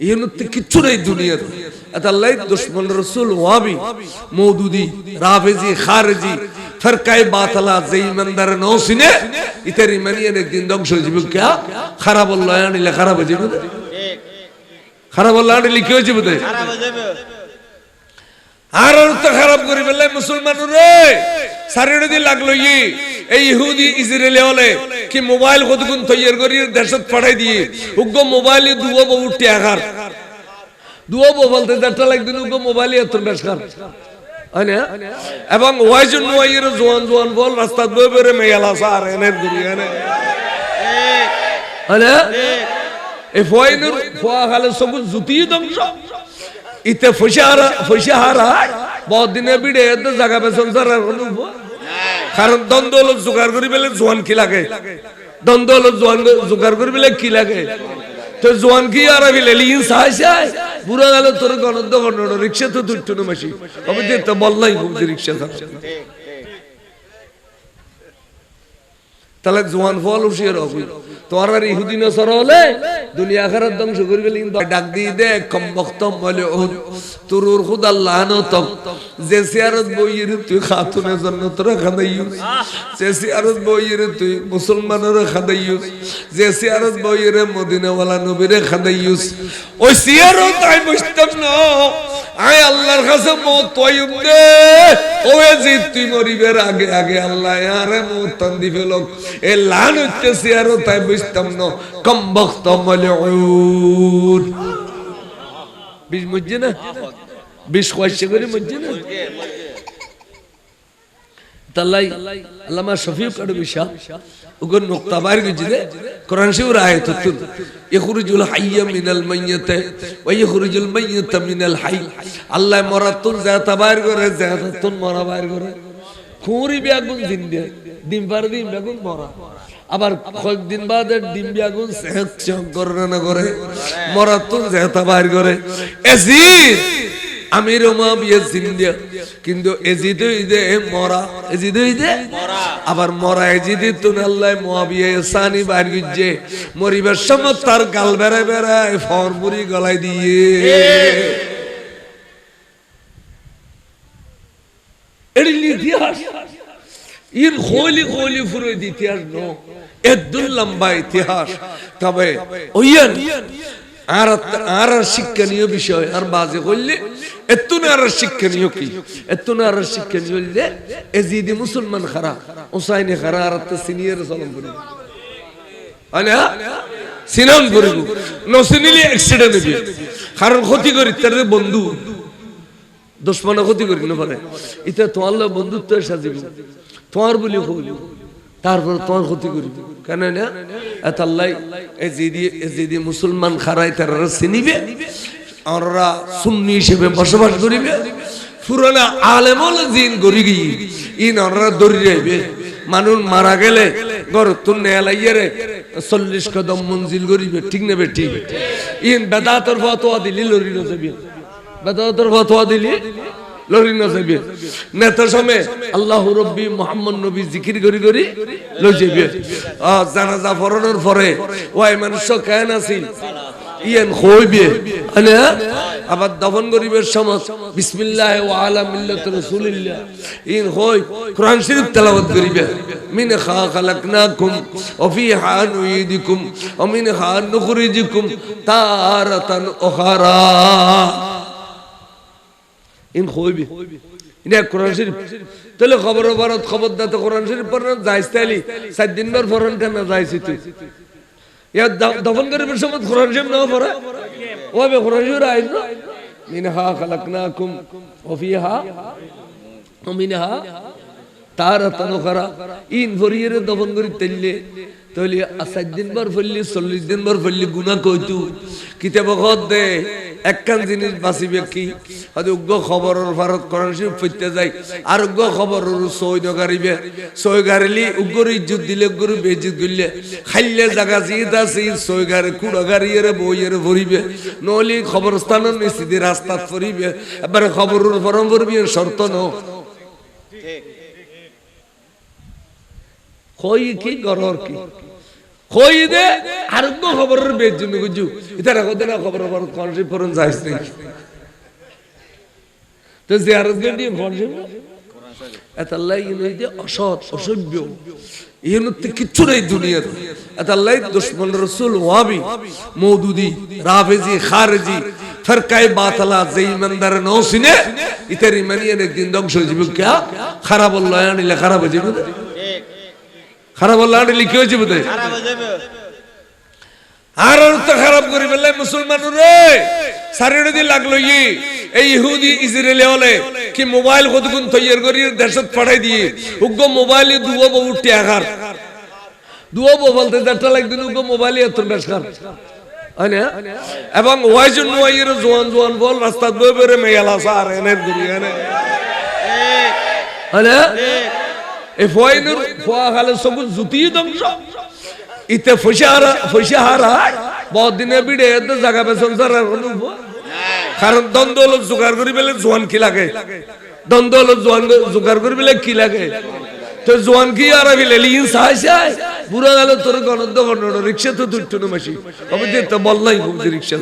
ইহনতে কিচ্ছু নেই দুনিয়ার এটা আল্লাহ দুশ্মন, রসুল ওয়াবি মৌদুদি রাফেজি, খারেজি, ফরকায় বাতলা যে ইমানদার নৌসিনে, ইতার ইমানিয়ান একদিন ধ্বংস হয়ে যাবে। কে খারাপ আল্লাহ আনিলে খারাপ হয়ে যাবে খারাপ আল্লাহ আনিলে কি হয়ে যাবে আর তো খারাপ করে ফেললে মুসলমান রে সারিয়ে দিয়ে লাগল ই। এই ইহুদি ইসরায়েলি হলে কি মোবাইল কতক্ষণ তৈয়ার করি দেশত পাঠাই দিয়ে? উগ্র মোবাইলে দুয়ো বউ টেকার দুয়ো বউ বলতে দেড়টা লাগদিন উগ্র মোবাইলে এত বেশকার। এবং ওয়াই জন্য ওয়াইয়ের জোয়ান জোয়ান বল রাস্তা বয়ে বেড়ে মেয়ালা সার এনের ঘুরি এনে এই ফয়নুর ফোয়া খালে সব জুতি ধ্বংস। ইতে ফসে হারা ফসে হারা বহুত দিনে বিড়ে জায়গা বেসন সার কারণ দ্বন্দ্ব হলো জোগাড় করি পেলে জোয়ান কি লাগে? দ্বন্দ্ব হলো জোয়ান জোগাড় করি পেলে কি লাগে? তো জোয়ান কি আর বিলে লিন বুড়া গেল তোর গণদ্য গণ রিক্সা তো দুটো মাসি। আমি তো বল নাই খুব রিক্সা তাহলে জোয়ান ফল উঠিয়ে রাখবি তোমার আর ইহুদি নসর হলে দুনিয়া খারাপ ধ্বংস কিন্তু ডাক দিয়ে দে কম বক্তম বলে ও তোর খুদ আল্লাহ নতম যে সিয়ারত বইয়ের তুই খাতুনের জন্য তোরা খাদাইস যে সিয়ারত বইয়ের তুই মুসলমানের খাদাইস যে সিয়ারত বইয়ের মদিনাওয়ালা নবীরে খাদাইস ওই সিয়ারত আই বুঝতাম না। আয় আল্লাহর কাছে মত দে। ওয়ে যে তুই মরিবের আগে আগে আল্লাহ, আরে মুতান দি ফেলক লোক। এ লান হচ্ছে আর তাই বুঝতাম না কম বক্ত বিশ মজ্জে না? বিশ কয়েছে করে না? তাল্লাই আল্লামা শফিউ কাড়ু বিশা উগর নোক্তা বাইর গেছি রে কোরআন শিউর আয়াত তুল ইখরুজুল হাইয়া মিনাল মাইয়াতে ওয়া ইখরুজুল মাইয়াতা মিনাল হাই। আল্লাহ মরাতুন জাতা বাইর করে জাতাতুন মরা বাইর করে। খুঁড়ি বেগুন দিন দিয়ে, ডিম পার দিন বেগুন মরা। আবার কয়েকদিন বাদে ডিম সেহত চক করে না করে মরাতুন জাতা বাইর করে। এজিদ আমির জিন্দিয়া কিন্তু এজিদ ইদে মরা এজিদ ইদে আবার মরা এজিদ তুন আল্লাহ মুয়াবিয়া সানি বাইর গিজে। মরিবার সময় তার গাল বেড়ায় বেড়ায় ফরমুরি গলাই দিয়ে। ইতিহাস। তবে আর আর শিক্ষণীয় বিষয়, আর বাজে করলে এত না আর শিক্ষণীয় কি? এত না আর শিক্ষণীয় হইলে এজিদি মুসলমান খারা ওসাইনে খারা, আর তো সিনিয়র চলন করি আনে সিনাম করিব। নসিনিলে অ্যাক্সিডেন্ট হবে কারণ ক্ষতি করি, তার বন্ধু। দুশ্মনে ক্ষতি করি, না পারে এটা তোমার বন্ধুত্ব সাজিব। তোমার বলি হইল তারপর তোমার ক্ষতি করিব কেন না? এত আল্লাহ এজিদি মুসলমান খারাই তারা চিনিবে, আমরা সুন্নি হিসেবে বসবাস করিবে। পুরানা আলেমল জিন গড়ি গিয়ে ইন আমরা দৌড়ি যাইবে মানুষ মারা গেলে গর তুন নেলাইয়ারে চল্লিশ কদম মঞ্জিল করিবে ঠিক নেবে, ঠিক। ইন বেদাতর ফতোয়া দিলি লড়ি নজবি বেদাতর ফতোয়া দিলি লড়ি নজবি নেতা সময় আল্লাহ রব্বি মোহাম্মদ নবী জিকির করি করি লই যাবে জানাজা ফরনের পরে ওই মানুষ কেন আছিল ইয়ান আনে, আবার দফন গরিবের সময় বিসমিল্লাহ ওয়া আলা মিল্লাত রাসূলিল্লাহ, ইন হই কোরআন শরীফ তেলাওয়াত করিবে। মিন খা খালাকনাকুম ওয়া ফিহা নুইদিকুম ওয়া মিনহা নুখরিজুকুম, তারাতান উখরা। ইন খইবে ইনা কোরআন শরীফ। তাহলে খবর বারত খবর দাতে কোরআন শরীফ পড়না যাইস সাত দিন বার ফরন কেন যাইছি তুই। ইয়া দফন সময় কোরআন শরীফ না পড়ে। ওবে কোরআন শরীফ আইন মিনহা খালাকনাকুম ওয়া ফিহা ওয়া মিনহা ফরিয়ের দফন করি তাহলে সাত দিন বার ফললি, চল্লিশ দিন বার ফললি গুণা কইতু। কিতাব দে। একখান জিনিস বাঁচিবে কি? হয়তো উগ্র খবরের ভারত কোরআন শরীফ পড়তে যাই। আর উগ্র খবরের সই নগারিবে সই গারিলি উগ্র ইজ্জত দিলে উগ্র বেজিত গিলে খাইলে জায়গা জিত আছে সই গারে কুড়া গাড়িয়ে বইয়ের ভরিবে। নহলে খবর স্থানের নিশ্চিত রাস্তাত ফরিবে এবারে খবরের ফরম ভরবি শর্ত ন। কই কি গরর কি? কই দে আরোগ্য খবরের বেজ জন্য গুজু ইতারা কত না খবর খবর কনসি পরন যাইস নাই তো জিয়ারত গন্ডি কনসি এত আল্লাহ ইন হইতে অসৎ, অসভ্য। ইহনতে কিচ্ছু নেই দুনিয়াতে এত আল্লাহ দুশ্মন রসুল ওয়াবি মৌদুদি, রাফেজি, খারেজি, ফরকায় বাতলা, যে ইমানদার নৌসিনে ইতার ইমানিয়ান একদিন ধ্বংস হয়ে যাবে। কে? খারাপ আল্লাহ আনিলে খারাপ হয়ে যাবে। খারাপ আল্লাহ আনিলে কি হয়ে যাবে খারাপ হয়ে যাবে। আর তো খারাপ করে ফেললে মুসলমান রে। সারিড়ে দি লাগল ই। এই ইহুদি ইসরায়েলি হলে কি মোবাইল কতগুণ তৈয়ার করি দেশত পাঠাই দিয়ে। উগ্র মোবাইলে দুবো বহু টিয়াখার দুবো বলতে দেড়টা লাগদিন উগ্র মোবাইলে এত বেশ খার এবং ওয়াই জন্য ওয়াইয়ের জোয়ান জোয়ান বল রাস্তা বয়ে বেড়ে মেয়ালা সার এনে ঘুরি এনে এই ফয়নুর ফোয়া জুতি ধ্বংস। ইতে ফসে হারা ফসে হারা বহুত দিনে বিড়ে এত জায়গা পেছন উপায়? কারণ দ্বন্দ্ব হলো জোগাড় করি পেলে জোয়ান কি লাগে? দ্বন্দ্ব হলো জোয়ান জোগাড় করি পেলে কি লাগে? তো জোয়ান কি আর বিলে লিন সাই বুড়া গেল তোর গণদ্দ গণন রিক্সা তো দুটো মাসি। আমি যে তো বললাই যে রিক্সা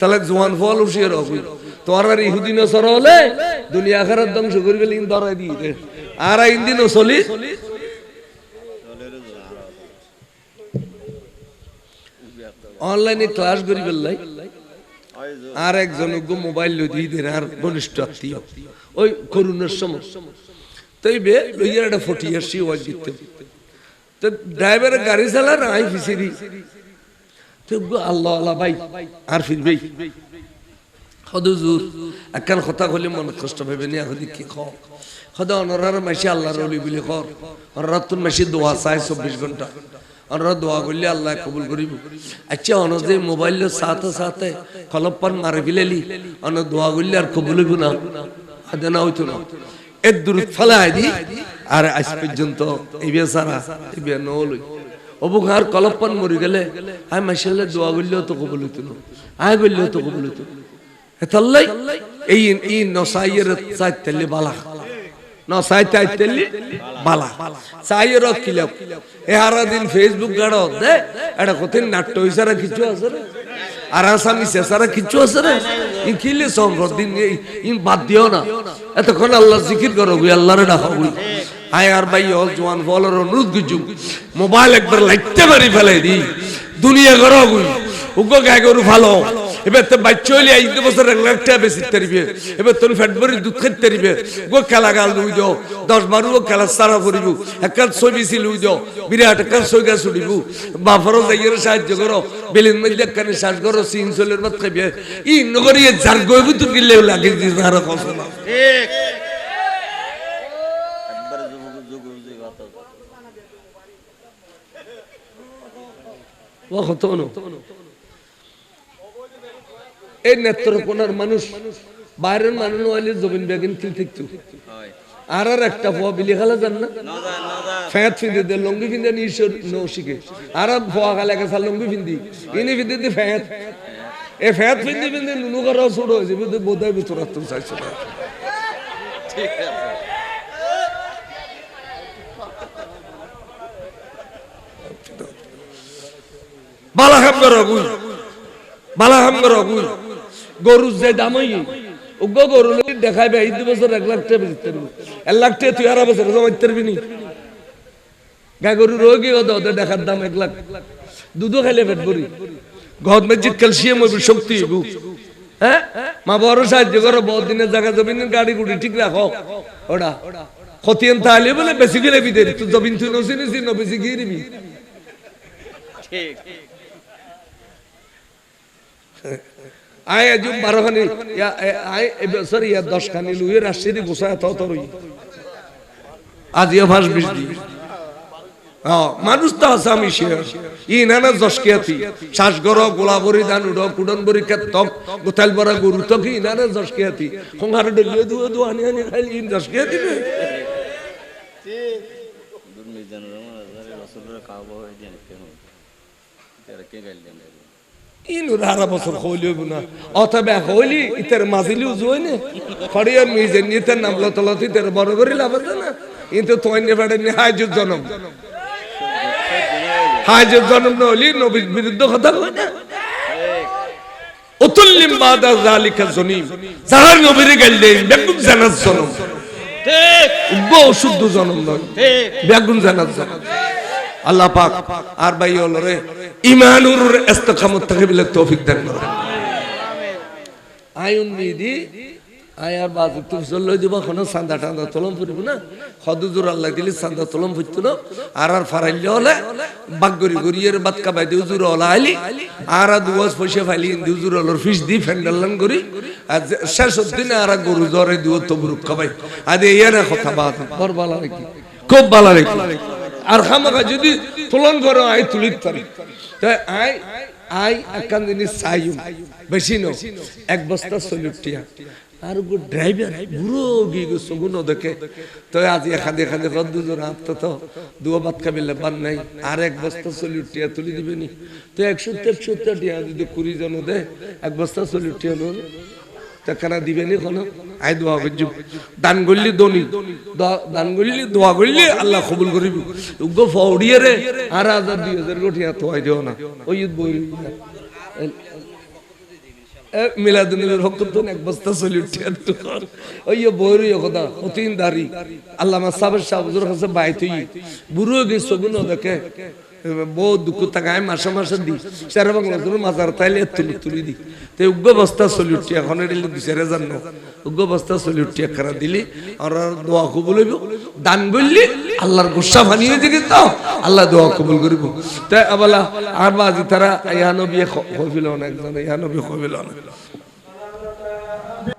তাহলে জোয়ান ফল উঠিয়ে রাখবি তোর ইহুদিন সর হলে দুনিয়া খারাপ ধ্বংস করবে লিন ধরাই দিয়ে আর ইন্দিন চলি অনলাইনে ক্লাস করি বেলাই আর একজন মোবাইল দিয়ে দেন, আর ঘনিষ্ঠ আত্মীয়। ওই করুণার সময়। তাই বে লইয়ার একটা ফটি আসছি ওয়াজ দিতে। তো ড্রাইভার গাড়ি চালার আই ফিসিরি। তো আল্লাহ আল্লাহ ভাই, আর ফিরবেই। হদুজুর একখান কথা হলে মনে কষ্ট ভেবে নিয়ে এখন কি খ সদা অনরার মাসি আল্লাহর অলি বলি কর অনরার তোর মাসি দোয়া চাই চব্বিশ ঘণ্টা অনরা দোয়া করলে আল্লাহ কবুল করিব আচ্ছা অনজে মোবাইল সাথে সাথে কলপ্পান মারে ফেলেলি অন দোয়া করলে আর কবুল হইব না? আদে না হইতো না? এর দূর ফেলাই দি আর আজ পর্যন্ত বেচারা এই বে নলই অবুক আর কলপ্পান মরি গেলে আয় মাসাল্লাহ দোয়া করলেও তো কবুল হইতো না? আয় করলেও তো কবুল হইতো না? এতাল্লাই এই এই নসাইয়ের চাইতেলি বালা। নসাইতে আইতেলি বালা। চাইয়ের কিলাম এ হারা দিন ফেসবুক গাড়, দে এটা কঠিন নাট্য হইসারা কিছু আছে রে। আর আসামি শেষারা কিছু আছে রে। ইন কিলে সম্পদ দিন ইন বাদ দিও না। এতক্ষণ আল্লাহ জিকির করো, গুই আল্লাহরে ডাকো, গুই। আর ভাই অল জওয়ান বলার অনুরোধ কিছু মোবাইল একবার লাইতে মারি ফেলাই দি। দুনিয়া করো গুই। উগ্র গায়ে গরু ভালো এবার তো বাচ্চা হইলে বছর এক লাখ টাকা বেশি তারিবে। এবার তোর ফ্যাট ভরি দুধ খাইতে তারিবে। গো খেলা গাল লুই দাও দশ বারো খেলা সারা করিব একাল ছবি ছিল লুই দাও বিরাট একাল ছয় গাছ উঠিব। বাফারও যাইয়ের সাহায্য করো বেলিন মধ্যে একখানে শ্বাস করো সিং চলের ভাত খাইবে। ই নগরী যার গইব তো গিলে লাগে দিস আর না ঠিক। একবারে যুগ যুগ যুগ কথা ও হতো না এই নেত্রকোনার মানুষ বাইরের মানুষ হইলে জমিন বেগিন কিল থাকতো আর আর একটা ফোয়া বিলি খালা যান না? ফ্যাট ফিন্দে দে লঙ্গি ফিন্দে ঈশ্বর নো আর আর ফোয়া খালা সাল লঙ্গি ফিন্দি। ইনি ফিন্দে দি ফ্যাট এ ফ্যাট ফিন্দে ফিন্দে নুনু করা ছোট হয়েছে বুঝতে বোধায় ভিতর আত্ম চাইছে না ঠিক আছে। বালাহাম করো গুই। বালাহাম করো গুই গরু যে দাম হই গরু দেখাইবে, এই দু বছর এক লাখ টাকা বেচতে এক লাখ টাকা তুই আর বছর জমাইতে পারবি গাই গরু রোগী হতো ওদের দেখার দাম এক লাখ। দুধও খাইলে পেট ভরি। ঘর মসজিদ ক্যালসিয়াম হইব, শক্তি হইব। হ্যাঁ? মা বড় সাহায্য করো, বহুত দিনের জায়গা, জমিনের গাড়ি গুড়ি ঠিক রাখো। ওটা খতিয়ান তাহলে বলে বেশি গেলে বিদে তুই জমিন তুই নসি নসি ন বেশি গিয়ে নিবি। ঠিক। আয় আজু বারো খানি আয় এবছর ইয়া দশ খানি লুয়ে রাজশাহী গোসায় তত তরই আজ ইয়া ভাস বৃষ্টি। হ্যাঁ, মানুষ তো আছে আমি সে ই নানা জসকিয়াতি। শ্বাস গর গোলাবরি ধান উড় কুডন বরি কেতক গোতাল বরা গরু তো কি নানা জসকিয়াতি। খঙ্গার ডলিয়ে দুয়া দুয়া আনি আনি খাইলি ইন জসকিয়াতি নে দুর্মি জানার আমার হাজারে রসুলের কাবা হয়ে দিয়ে কেন তারা কে গাইল দেন ইনুর হারা বছর হইলিও না। অথবা হইলি ইতার মাঝিলি উজুই নে খড়িয়ার মিজে নিতের নাম লতলতি তের বড় করে লাভ আছে না? কিন্তু তোয়াইনে ফেড়েনি হাইজুর জনম। হাইজুর জনম না হলি নবীর বিরুদ্ধে কথা কয় না? অতুল্লিম বাদা জালিকা জনিম। যাহার নবীরে গেল দেন বেগুন জানার জনম। ঠিক। উগ্র অশুদ্ধ জনম নয়। ঠিক। বেগুন জানার জনম। আল্লাহ পাক আর ভাই হলো রে ইমানুর ইস্তেকামত থেকে বিলে তৌফিক দান করে। আইন মিদি আয়ার বাজ তুমি চলে দিব কোনো সান্দা টান্দা তলম ফুরিব না। হদুজুর আল্লাহ দিলি সান্দা তলম ফুরত না। আর আর ফারাইলে হলে বাগরি গরিয়ের বাত কাবাই দি উজুর হলা আইলি। আর আর দুয়াস পয়সা ফাইলি ইন্দি উজুর হলর ফিস দি ফেন্ডালান করি। আর শেষ দিনে আর গরু জ্বরে দিও তবরুক খাবাই। আদে ইয়ার কথা বাত বর বালা নাকি? খুব বালা নাকি? আর খামাখা যদি তুলন করো আই তুলিত পারি তাই আই আই একান জিনিস চাইম বেশি ন এক বস্তা সলিটিয়া আর গো ড্রাইভার, বুড়ো গিয়ে গো সগুন দেখে তো আজ এখানে এখানে দুজন হাত তো দুয়া ভাত খাবিলে বান নাই। আর এক বস্তা সলিটিয়া তুলি দিবে নি। তো একশো একশো টিয়া যদি কুড়ি জন দে এক বস্তা সলিটিয়া নুন টাকানা দিবে নি কোনো? আই দোয়া করছি দান করলি দনি দান করলি, দোয়া করলি, আল্লাহ কবুল করিব। উগ্র ফৌড়িয়ে রে, আর হাজার দুই হাজার গঠিয়া তো আই দিও না। ওই বই মিলাদুনের হকুন এক বস্তা চলি উঠে ওই বইর কথা অতিন দারি আল্লাহ সাহেবের সাহেবের কাছে বাই তুই বুড়ো গেছো গুণ দেখে। বহু দুঃখ তাকায় মাসে মাসে তাইলে তুলি তুলি দি তো বস্তা চলি উঠি এখন এলে বিচারে জানো উগ্র বস্তা চলি উঠি খারা দিলি আর দোয়া দান করলি আল্লাহর গুসা বানিয়ে দিবি তো আল্লাহ দোয়া কবুল করিব তাই আবালা আর বাজি তারা ইয়া নবী কইবিল না একজন ইয়া নবী কইবিল না